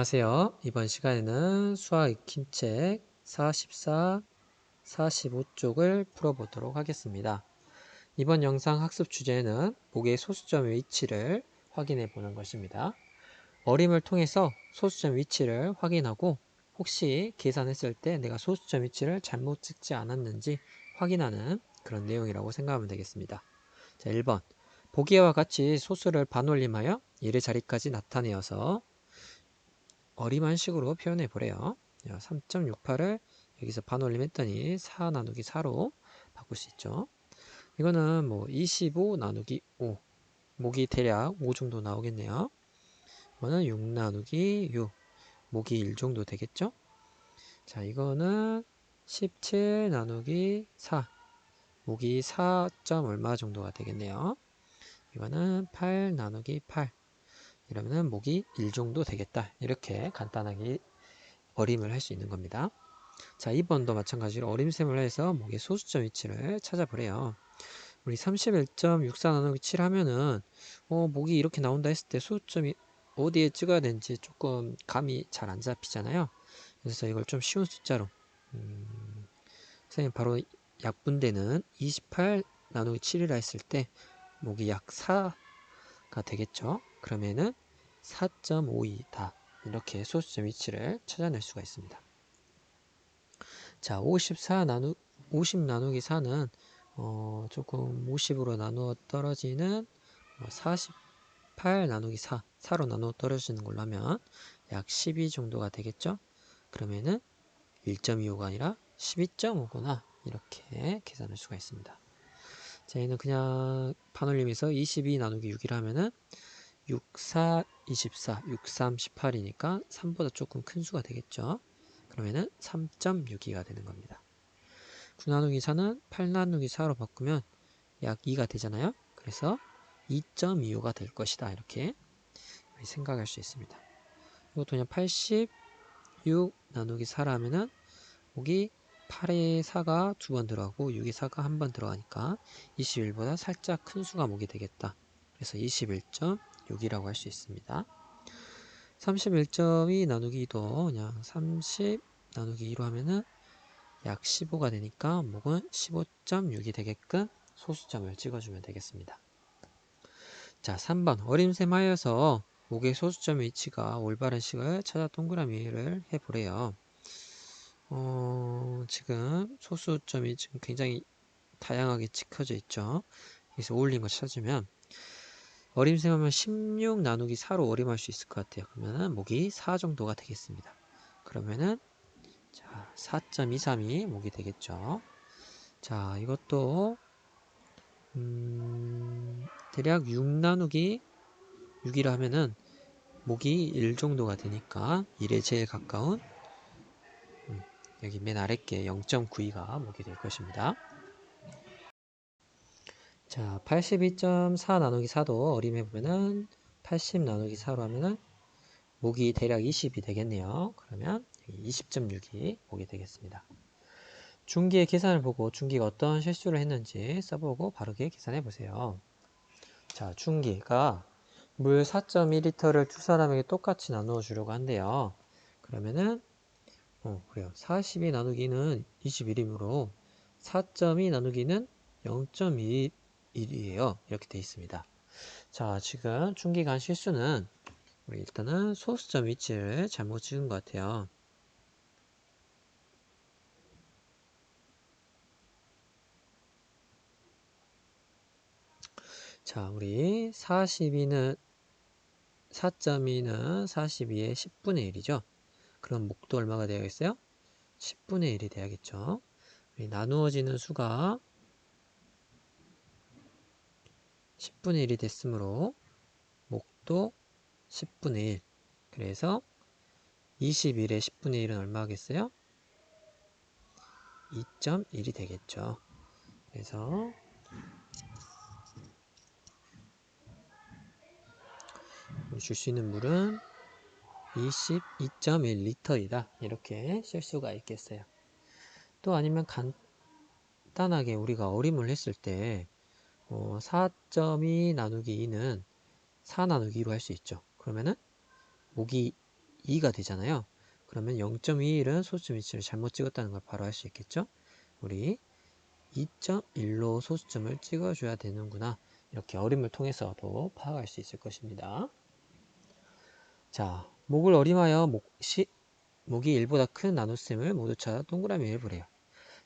안녕하세요. 이번 시간에는 수학 익힘책 44, 45쪽을 풀어보도록 하겠습니다. 이번 영상 학습 주제는 목의 소수점의 위치를 확인해 보는 것입니다. 어림을 통해서 소수점 위치를 확인하고 혹시 계산했을 때 내가 소수점 위치를 잘못 찍지 않았는지 확인하는 그런 내용이라고 생각하면 되겠습니다. 자, 1번. 보기와 같이 소수를 반올림하여 1의 자리까지 나타내어서 어림한 식으로 표현해 보래요. 3.68을 여기서 반올림 했더니 4 나누기 4로 바꿀 수 있죠. 이거는 뭐 25 나누기 5. 목이 대략 5 정도 나오겠네요. 이거는 6 나누기 6. 목이 1 정도 되겠죠? 자, 이거는 17 나누기 4. 목이 4. 얼마 정도가 되겠네요. 이거는 8 나누기 8. 이러면은 목이 1 정도 되겠다. 이렇게 간단하게 어림을 할 수 있는 겁니다. 자, 2번도 마찬가지로 어림셈을 해서 목의 소수점 위치를 찾아보래요. 우리 31.64 나누기 7 하면은 어, 목이 이렇게 나온다 했을 때 소수점이 어디에 찍어야 되는지 조금 감이 잘 안 잡히잖아요. 그래서 이걸 좀 쉬운 숫자로 음, 선생님 바로 약분되는 28 나누기 7이라 했을 때 목이 약 4가 되겠죠. 그러면은 4.52다. 이렇게 소수점 위치를 찾아낼 수가 있습니다. 자, 54 나누 50 나누기 4는 어, 조금 50으로 나누어 떨어지는 48뭐 나누기 4, 4로 나누어 떨어지는 걸로 하면 약 12 정도가 되겠죠? 그러면은 1.25가 아니라 12.5구나 이렇게 계산할 수가 있습니다. 자, 얘는 그냥 반올림에서 22 나누기 6이라 하면은 6, 4, 24, 6, 3, 18이니까 3보다 조금 큰 수가 되겠죠. 그러면은 3.62가 되는 겁니다. 9 나누기 4는 8 나누기 4로 바꾸면 약 2가 되잖아요. 그래서 2.25가 될 것이다. 이렇게 생각할 수 있습니다. 이것도 그냥 86 나누기 4라면은 여기 8에 4가 두 번 들어가고 6에 4가 한 번 들어가니까 21보다 살짝 큰 수가 목이 되겠다. 그래서 21.6이라고 할 수 있습니다. 31.2 나누기 2도 그냥 30 나누기 2로 하면은 약 15가 되니까 목은 15.6이 되게끔 소수점을 찍어주면 되겠습니다. 자, 3번 어림셈하여서 목의 소수점 위치가 올바른 식을 찾아 동그라미를 해보래요. 어, 지금 소수점이 지금 굉장히 다양하게 찍혀져 있죠. 그래서 어울린 거 찾으면 어림셈하면 16 나누기 4로 어림할 수 있을 것 같아요. 그러면은 목이 4 정도가 되겠습니다. 그러면은 자 4.23이 목이 되겠죠. 자 이것도 음, 대략 6 나누기 6이라 하면은 목이 1 정도가 되니까 1에 제일 가까운 음, 여기 맨게 0.92가 목이 될 것입니다. 자, 82.4 나누기 4도 어림해 보면은 80 나누기 4로 하면은 목이 대략 20이 되겠네요. 그러면 20.6이 목이 되겠습니다. 중기의 계산을 보고 중기가 어떤 실수를 했는지 써보고 바르게 계산해 보세요. 자, 중기가 물 4.2리터를 두 사람에게 똑같이 나누어 주려고 한대요. 그러면은 어, 그래요. 42 나누기는 21이므로 4.2 나누기는 0.2 1이에요. 이렇게 되어 있습니다. 자, 지금 중기간 실수는 우리 일단은 소수점 위치를 잘못 찍은 것 같아요. 자, 우리 42는 4.2는 42의 10분의 1이죠. 그럼 목도 얼마가 되어있어요? 10분의 1이 돼야겠죠. 나누어지는 수가 10분의 1이 됐으므로 목도 10분의 1 그래서 21의 10분의 1은 얼마 하겠어요? 2.1이 되겠죠. 그래서 줄 수 있는 물은 22.1리터이다. 이렇게 쓸 수가 있겠어요. 또 아니면 간단하게 우리가 어림을 했을 때 어, 4.2 나누기 2는 4 나누기 2로 할 수 있죠. 그러면은 목이 2가 되잖아요. 그러면 0.21은 소수점 위치를 잘못 찍었다는 걸 바로 알 수 있겠죠? 우리 2.1로 소수점을 찍어줘야 되는구나. 이렇게 어림을 통해서도 파악할 수 있을 것입니다. 자, 목을 어림하여 목, 시, 목이 1보다 큰 나눗셈을 모두 찾아 동그라미 1부래요.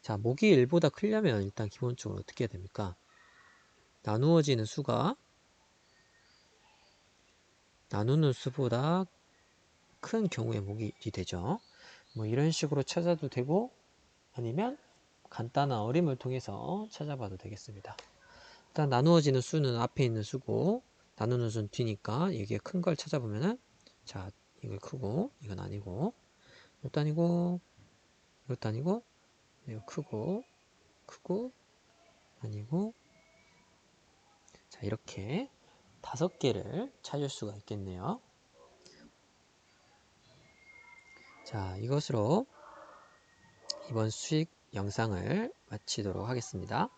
자, 목이 1보다 크려면 일단 기본적으로 어떻게 해야 됩니까? 나누어지는 수가 나누는 수보다 큰 경우에 목이 1이 되죠. 뭐 이런 식으로 찾아도 되고 아니면 간단한 어림을 통해서 찾아봐도 되겠습니다. 일단 나누어지는 수는 앞에 있는 수고 나누는 수는 뒤니까 이게 큰 걸 찾아보면은 자 이걸 크고 이건 아니고 이것도 아니고 이것도 아니고 이거 크고 크고 아니고 자 이렇게 다섯 개를 찾을 수가 있겠네요. 자 이것으로 이번 수익 영상을 마치도록 하겠습니다.